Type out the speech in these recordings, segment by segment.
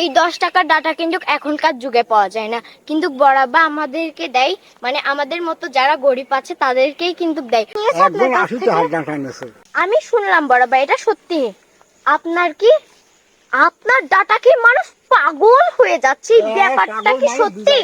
এই দশ টাকার ডাটা কিন্তু এখনকার যুগে পাওয়া যায় না। কিন্তু বরাবা আমাদেরকে দেয় মানে আমাদের মতো যারা গরিব আছে তাদেরকেই কিন্তু দেয়। আমি শুনলাম বরাবা এটা সত্যি। আপনার কি আপনার ডাটা কি মানুষ পাগল হয়ে যাচ্ছে? এই ব্যাপারটা কি সত্যি?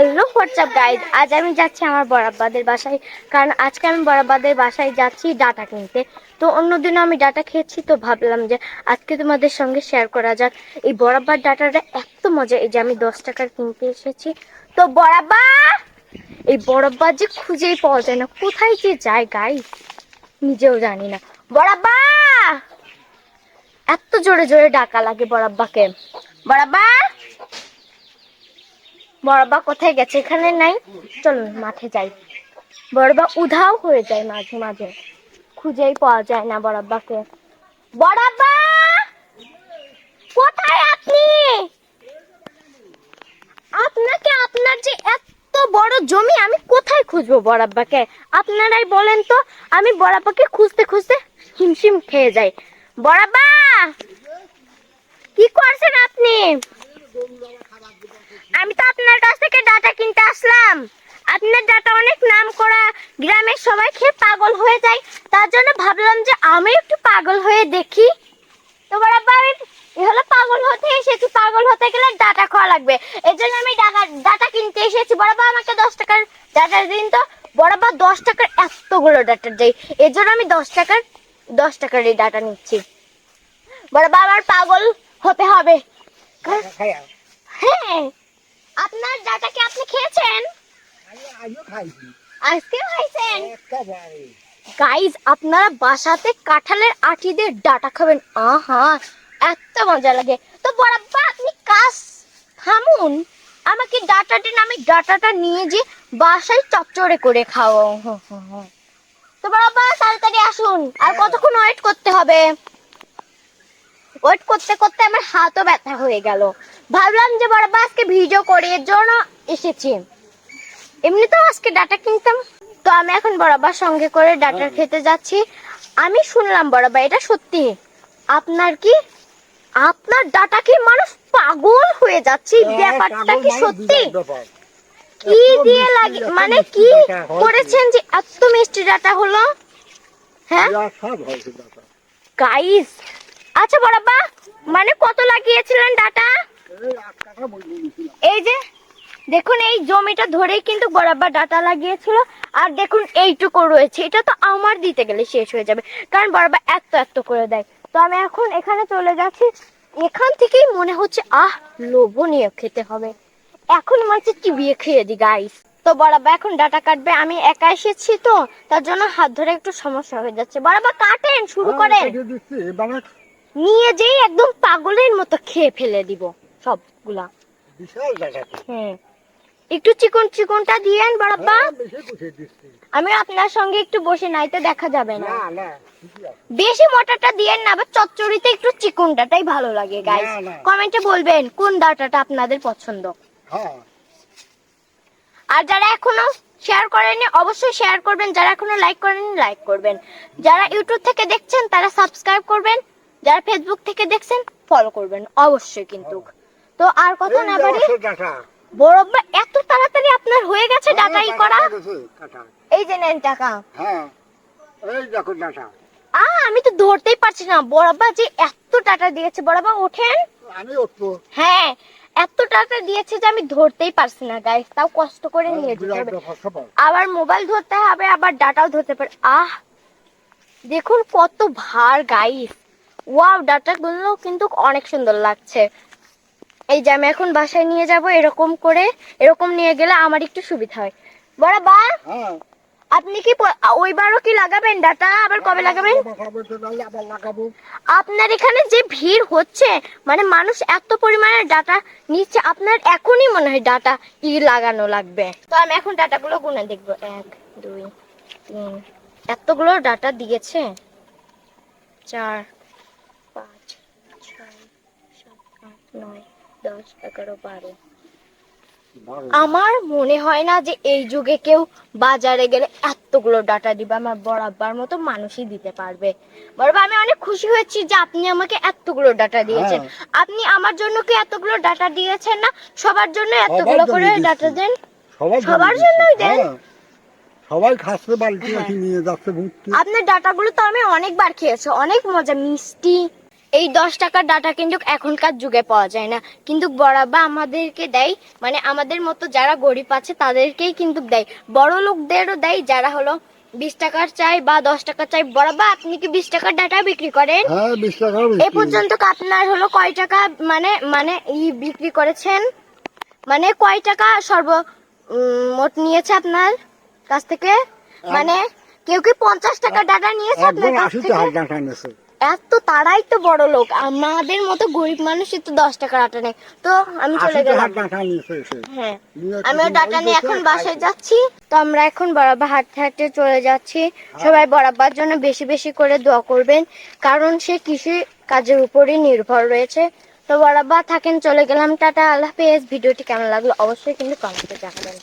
হ্যালো হোয়াটসঅ্যাপ গাইড আজ আমি যাচ্ছি আমার বরাব্বাদের বাসায়। কারণ আজকে আমি বরাব্বাদের বাসায় যাচ্ছি ডাটা কিনতে। তো অন্যদিন আমি ডাটা খেয়েছি, তো ভাবলাম যে আজকে তোমাদের সঙ্গে শেয়ার করা যাক। এই বরাব্বার ডাটাটা এত মজা, এই যে আমি দশ টাকার কিনতে এসেছি। তো বরাব্বা এই বরাব্বা যে খুঁজেই পাওয়া যায় না। কোথায় যে যায় গাইজ নিজেও জানি না। বরাব্বা এত জোরে জোরে ডাকা লাগে বরাব্বাকে বরাব্বা বড়বা কোথায় গেছে এখানে নাই? চলুন মাঠে যাই। বড়বা উধাও হয়ে যায় মাঝে মাঝে। খুঁজেই পাওয়া যায় না বড়াব্বাকে বড়াব্বা কোথায় আপনি? আপনাকে আপনার যে এত বড় জমি আমি কোথায় খুঁজবো বড়াব্বাকে আপনারাই বলেন তো, আমি বড়াব্বাকে খুঁজতে খুঁজতে হিমশিম খেয়ে যাই। বড়াব্বা কি করছেন আপনি আমি তো আপনার কাছ থেকে ডাটা আসলাম আপনার ডাটা অনেক নাম করা গ্রামের সবাই খেয়ে পাগল হয়ে যায়। তার জন্য ভাবলাম যে আমি একটু পাগল হয়ে দেখি। তোমার আব্বা আমি হলো পাগল হতে এসেছি পাগল হতে গেলে ডাটা খাওয়া লাগবে। এই জন্য আমি ডাটা ডাটা কিনতে এসেছি। বড়বা আমাকে দশ টাকার ডাটা দিন তো। বড়বা দশ টাকার এতগুলো ডাটা দেয় এর জন্য আমি দশ টাকার দশ টাকার এই ডাটা নিচ্ছি। বড়বা আমার পাগল হতে হবে। হ্যাঁ। আপনার ডাটা কি আপনি খেয়েছেন? আজকে খাইছেন? গাইজ আপনারা বাসাতে কাঁঠালের আটি দিয়ে ডাটা খাবেন। আহা এত মজা লাগে। তো বরাব্বা আপনি কাজ থামুন। আমাকে ডাটা দিন আমি ডাটাটা নিয়ে যে বাসায় চচ্চড়ে করে খাও তো বরাব্বা তাড়াতাড়ি আসুন। আর কতক্ষণ ওয়েট করতে হবে? ওয়েট করতে করতে আমার হাতও ব্যথা হয়ে গেল। ভাবলাম যে বরাব্বা আজকে ভিডিও করে এর জন্য এসেছি। এমনিতেও আজকে ডাটা কিনতাম। তো আমি এখন বরাবর সঙ্গে করে ডাটা খেতে যাচ্ছি। আমি শুনলাম বরাবর এটা সত্যি। আপনার কি আপনার ডাটা কি মানুষ পাগল হয়ে যাচ্ছে? এই ব্যাপারটা কি সত্যি? কি দিয়ে লাগে মানে কি করেছেন যে এত মিষ্টি ডাটা হলো? হ্যাঁ? গাইস আচ্ছা বরাব্বা মানে কত লাগিয়েছিলেন ডাটা? এই যে দেখুন এই জমিটা ধরেই কিন্তু বরাবর ডাটা লাগিয়েছিল আর দেখুন এইটুকু রয়েছে। এটা তো আমার দিতে গেলে শেষ হয়ে যাবে কারণ বরাবর এত এত করে দেয়। তো আমি এখন এখানে চলে যাচ্ছি। এখান থেকেই মনে হচ্ছে আহ লোভনীয় খেতে হবে। এখন হচ্ছে চিবিয়ে খেয়ে দি গাইস তো বরাবর এখন ডাটা কাটবে। আমি একা এসেছি তো তার জন্য হাত ধরে একটু সমস্যা হয়ে যাচ্ছে। বরাবর কাটেন শুরু করেন। নিয়ে যেই একদম পাগলের মতো খেয়ে ফেলে দিব সবগুলা। বিশাল হুম একটু চিকন চিকনটা দিয়েন পুষে দিচ্ছি। আমি আপনার সঙ্গে একটু বসে নাই তো দেখা যাবে না। বেশি মোটাটা দিয়েন না আবার চচ্চড়িতে একটু চিকনটাটাই ভালো লাগে গাইস। কমেন্টে বলবেন কোন ডাটাটা আপনাদের পছন্দ? হ্যাঁ। আর যারা এখনও শেয়ার করেনি অবশ্যই শেয়ার করবেন। যারা এখনও লাইক করেনি লাইক করবেন। যারা ইউটিউব থেকে দেখছেন তারা সাবস্ক্রাইব করবেন। যারা ফেসবুক থেকে দেখছেন ফলো করবেন অবশ্যই কিন্তু। তো আর কথা না বাড়ি? বড়ব্বা এত তাড়াতাড়ি আপনার হয়ে গেছে ডাটাই করা। এই যে নেন টাকা। হ্যাঁ এই দেখো ডাটা। আ আমি তো ধরতেই পারছি না। বড়াব্বা যে এত টাকা দিয়েছে বড়াব্বা ওঠেন। আমি উঠবো। হ্যাঁ এত টাকা দিয়েছে যে আমি ধরতেই পারছি না গাইস তাও কষ্ট করে নিয়ে যেতে হবে। আবার মোবাইল ধরতে হবে আবার ডাটাও ধরতে পারে আহ! দেখুন কত ভার গাইস ওয়াও ডাটা গুলো কিন্তু অনেক সুন্দর লাগছে। এই যে আমি এখন বাসায় নিয়ে যাব এরকম করে এরকম নিয়ে গেলে আমার একটু সুবিধা হয়। বড়াবা হ্যাঁ। আপনি কি ওইবারও কি লাগাবেন ডাটা আবার কবে লাগাবেন? আপনার এখানে যে ভিড় হচ্ছে মানে মানুষ এত পরিমাণে ডাটা নিচ্ছে আপনার এখনই মনে হয় ডাটা ই লাগানো লাগবে। তো আমি এখন ডাটাগুলো গুনে দেখব। এক দুই তিন এতগুলো ডাটা দিয়েছে? চার পাঁচ ছয় সাত আট নয় দশ এগারো বারো। আমার মনে হয় না যে এই যুগে কেউ বাজারে গেলে এতগুলো ডাটা দিবে আমার বড় আব্বার মতো মানুষই দিতে পারবে বড়বা আমি অনেক খুশি হয়েছি যে আপনি আমাকে এতগুলো ডাটা দিয়েছেন হ্যাঁ। আপনি আমার জন্য কি এতগুলো ডাটা দিয়েছেন না সবার জন্য এতগুলো করে ডাটা দেন সবার জানে। জন্যই দেন? হ্যাঁ। সবাই খাচ্ছে হ্যাঁ। নিয়ে যাচ্ছে আপনার ডাটাগুলো তো আমি অনেকবার খেয়েছি অনেক মজা মিষ্টি এই দশ টাকার ডাটা কিন্তু এখনকার যুগে পাওয়া যায় না। কিন্তু বরাবা আমাদেরকে দেয় মানে আমাদের মতো যারা গরিব আছে তাদেরকেই কিন্তু দেয়। বড় লোকদেরও দেয় যারা হলো বিশ টাকার চাই বা দশ টাকার চাই। বরাবা আপনি কি বিশ টাকার ডাটা বিক্রি করেন? হ্যাঁ এ পর্যন্ত আপনার হলো কয় টাকা মানে মানে ই বিক্রি করেছেন? মানে কয় টাকা সর্ব মোট নিয়েছে আপনার কাছ থেকে? মানে কেউ কি পঞ্চাশ টাকা ডাটা নিয়েছে আপনার কাছ থেকে? টাকার এত তারাই তো বড় লোক। আমাদের মতো গরিব মানুষই তো দশ টাকার আটা নেই তো আমি চলে গেলাম। হ্যাঁ। আমিও ডাটা নিয়ে এখন বাসায় যাচ্ছি। তো আমরা এখন বরাবর হাঁটতে হাঁটতে চলে যাচ্ছি। সবাই বরাবর জন্য বেশি বেশি করে দোয়া করবেন কারণ সে কৃষি কাজের উপরই নির্ভর রয়েছে। তো বরাবর থাকেন চলে গেলাম টাটা আল্লাহ হাফেজ। ভিডিওটি কেমন লাগল অবশ্যই কিন্তু কমেন্টে জানাবেন।